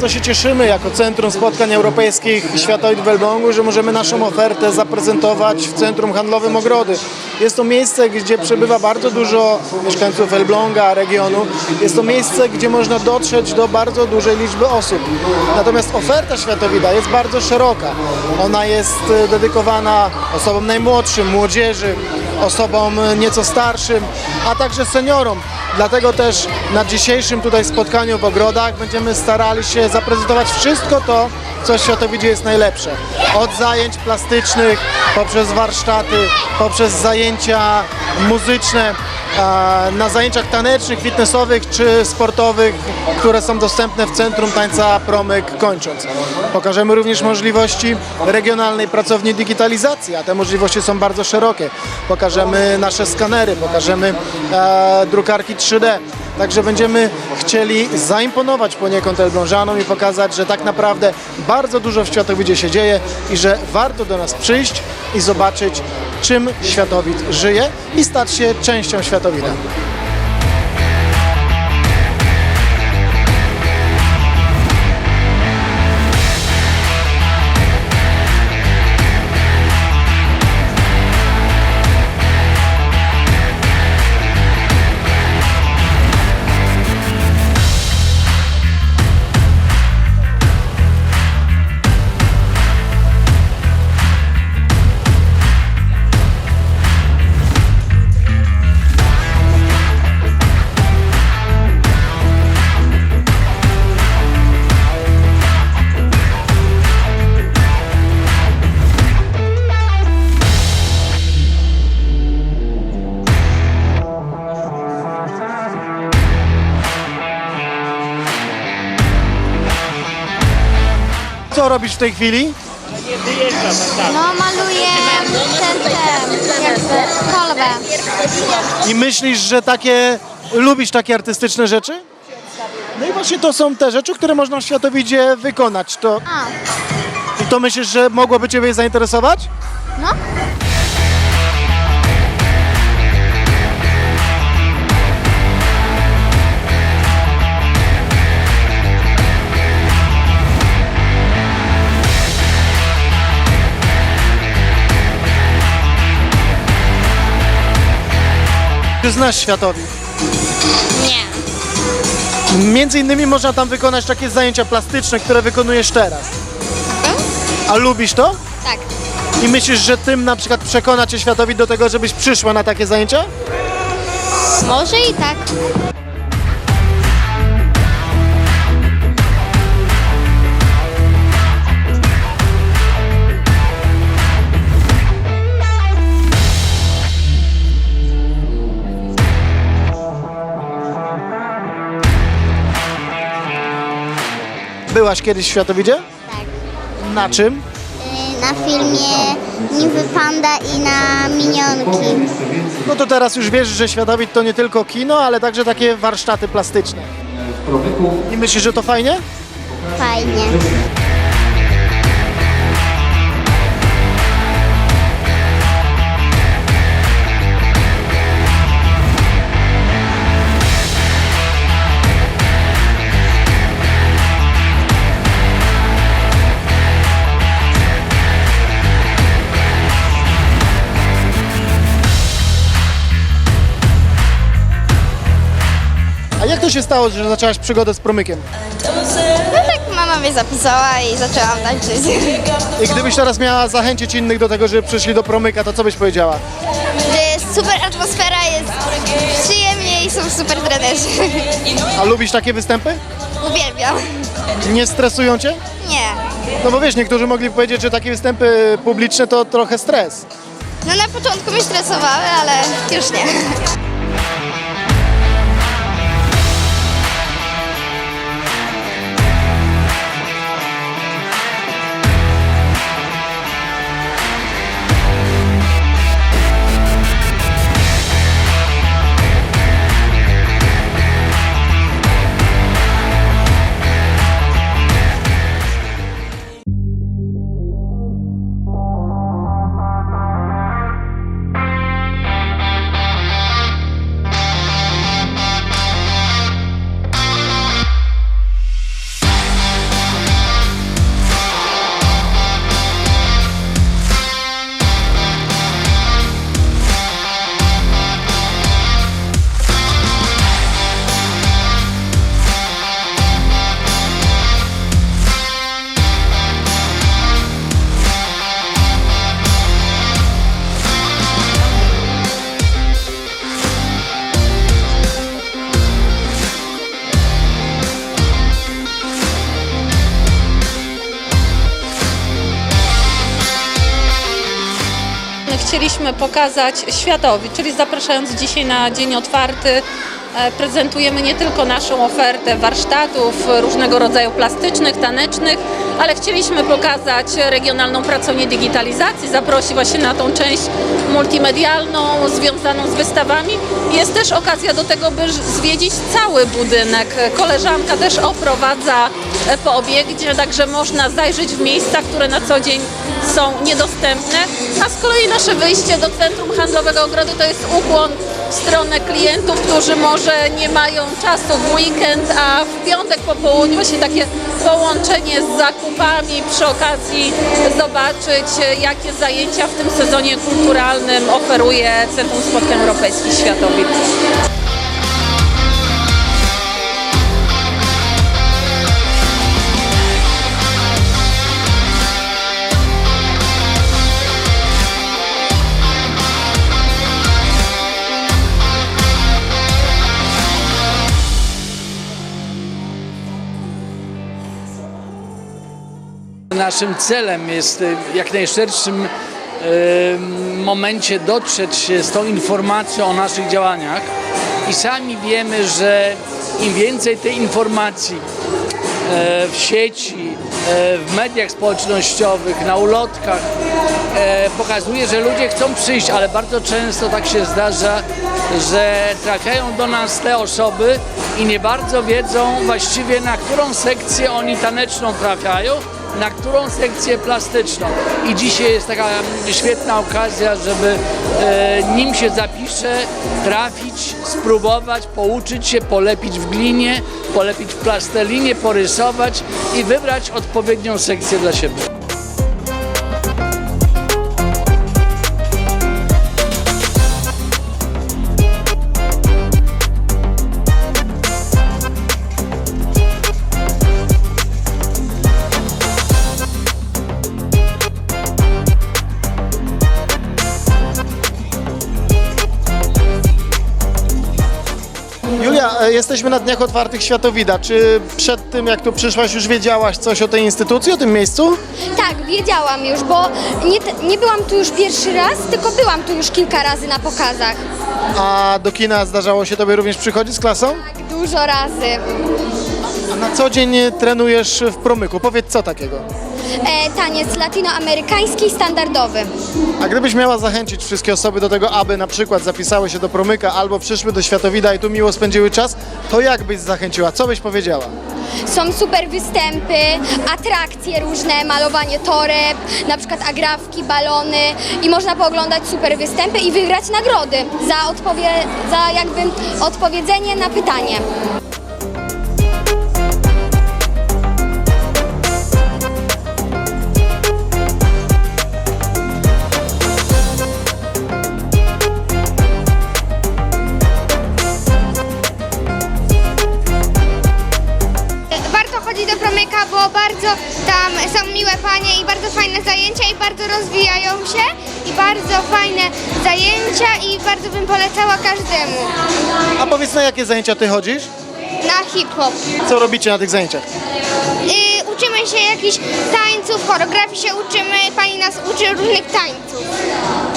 bardzo się cieszymy jako Centrum Spotkań Europejskich Światowych w Elblągu, że możemy naszą ofertę zaprezentować w Centrum Handlowym Ogrody. Jest to miejsce, gdzie przebywa bardzo dużo mieszkańców Elbląga, regionu. Jest to miejsce, gdzie można dotrzeć do bardzo dużej liczby osób. Natomiast oferta Światowida jest bardzo szeroka. Ona jest e, dedykowana osobom najmłodszym, młodzieży, osobom nieco starszym, a także seniorom. Dlatego też na dzisiejszym tutaj spotkaniu w ogrodach będziemy starali się zaprezentować wszystko to, co w Światowidzie jest najlepsze. Od zajęć plastycznych, poprzez warsztaty, poprzez zajęcia muzyczne, na zajęciach tanecznych, fitnessowych czy sportowych, które są dostępne w Centrum Tańca Promyk kończąc. Pokażemy również możliwości regionalnej pracowni digitalizacji, a te możliwości są bardzo szerokie. Pokażemy nasze skanery, pokażemy e, drukarki 3D. Także będziemy chcieli zaimponować poniekąd Elblążanom i pokazać, że tak naprawdę bardzo dużo w Światowidzie się dzieje i że warto do nas przyjść i zobaczyć, czym Światowid żyje i stać się częścią Światowida. Robisz w tej chwili? No maluję ten, ten, jakby kolbę. I myślisz, że takie, lubisz takie artystyczne rzeczy? No i właśnie to są te rzeczy, które można w Światowidzie wykonać. To, A, I to myślisz, że mogłoby Ciebie zainteresować? no. Czy znasz Światowid? Nie. Między innymi można tam wykonać takie zajęcia plastyczne, które wykonujesz teraz. A lubisz to? Tak. I myślisz, że tym na przykład przekona Cię Światowid do tego, żebyś przyszła na takie zajęcia? Może i tak. Byłaś kiedyś w Światowidzie? Tak. Na czym? Y, Na filmie Niwy Panda i na minionki. No to teraz już wiesz, że Światowid to nie tylko kino, ale także takie warsztaty plastyczne. I myślisz, że to fajnie? Fajnie. To się stało, że zaczęłaś przygodę z promykiem? No tak mama mnie zapisała i zaczęłam tańczyć. I gdybyś teraz miała zachęcić innych do tego, żeby przyszli do promyka, to co byś powiedziała? Że jest super atmosfera, jest przyjemnie i są super trenerzy. A lubisz takie występy? Uwielbiam. Nie stresują cię? Nie. No bo wiesz, niektórzy mogli powiedzieć, że takie występy publiczne to trochę stres. No na początku mnie stresowały, ale już nie. Chcieliśmy pokazać światowi, czyli zapraszając dzisiaj na dzień otwarty, e, prezentujemy nie tylko naszą ofertę warsztatów różnego rodzaju plastycznych, tanecznych, ale chcieliśmy pokazać regionalną pracownię digitalizacji, zaprosić właśnie na tą część multimedialną związaną z wystawami. Jest też okazja do tego, by zwiedzić cały budynek. Koleżanka też oprowadza e, po obiekcie, także można zajrzeć w miejsca, które na co dzień są niedostępne. A z kolei nasze wyjście do centrum handlowego Ogrody to jest ukłon w stronę klientów, którzy może nie mają czasu w weekend, a w piątek po południu właśnie takie połączenie z zakupami, przy okazji zobaczyć jakie zajęcia w tym sezonie kulturalnym oferuje Centrum Spotkań Europejskich Światowych. Naszym celem jest y, w jak najszerszym y, momencie dotrzeć z tą informacją o naszych działaniach. I sami wiemy, że im więcej tej informacji e, w sieci, w mediach społecznościowych, na ulotkach pokazuje, że ludzie chcą przyjść, ale bardzo często tak się zdarza, że trafiają do nas te osoby i nie bardzo wiedzą właściwie na którą sekcję oni taneczną trafiają, na którą sekcję plastyczną. I dzisiaj jest taka świetna okazja, żeby e, nim się zapisze, trafić, spróbować, pouczyć się, polepić w glinie, polepić w plastellinie, porysować i wybrać odpowiednią sekcję dla siebie. Julia, e, jesteśmy na Dniach Otwartych Światowida. Czy przed tym, jak tu przyszłaś, już wiedziałaś coś o tej instytucji, o tym miejscu? Tak, wiedziałam już, bo nie, nie byłam tu już pierwszy raz, tylko byłam tu już kilka razy na pokazach. A do kina zdarzało się tobie również przychodzić z klasą? Tak, dużo razy. A na co dzień trenujesz w promyku? Powiedz, co takiego? E, taniec latinoamerykański standardowy. A gdybyś miała zachęcić wszystkie osoby do tego, aby na przykład zapisały się do promyka albo przyszły do Światowida i tu miło spędziły czas, to jak byś zachęciła? Co byś powiedziała? Są super występy, atrakcje różne, malowanie toreb, na przykład agrafki, balony i można pooglądać super występy i wygrać nagrody za, odpowie- za jakby odpowiedzenie na pytanie. Bo bardzo tam są miłe panie i bardzo fajne zajęcia i bardzo rozwijają się i bardzo fajne zajęcia i bardzo bym polecała każdemu A powiedz, na jakie zajęcia ty chodzisz? na hip-hop. Co robicie na tych zajęciach? Y, uczymy się jakichś tańców, choreografii się uczymy, pani nas uczy różnych tańców.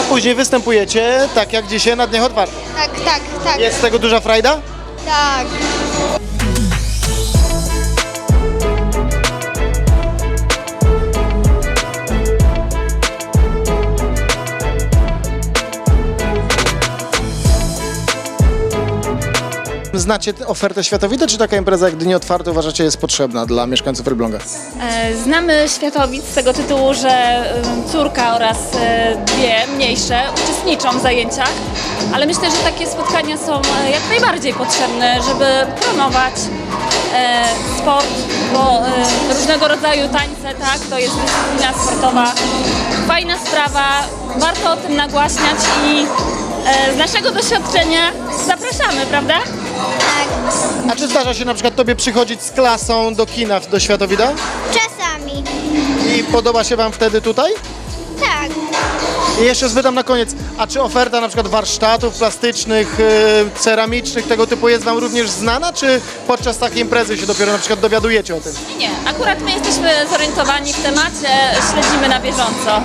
A później występujecie, tak jak dzisiaj, na Dniach Otwartych. Tak, tak, tak, Jest z tego duża frajda? tak. Znacie tę ofertę Światowida, czy taka impreza jak Dni Otwarte uważacie jest potrzebna dla mieszkańców Elbląga? E, Znamy Światowic z tego tytułu, że córka oraz e, dwie mniejsze uczestniczą w zajęciach, ale myślę, że takie spotkania są e, jak najbardziej potrzebne, żeby promować sport, bo różnego rodzaju tańce, tak, to jest dyscyplina sportowa. Fajna sprawa, warto o tym nagłaśniać i z naszego doświadczenia zapraszamy, prawda? A czy zdarza się na przykład tobie przychodzić z klasą do kina, do Światowida? Czasami. I podoba się wam wtedy tutaj? Tak. I jeszcze spytam na koniec, a czy oferta na przykład warsztatów plastycznych, y, ceramicznych, tego typu jest wam również znana, czy podczas takiej imprezy się dopiero na przykład dowiadujecie o tym? Nie, akurat my jesteśmy zorientowani w temacie, śledzimy na bieżąco.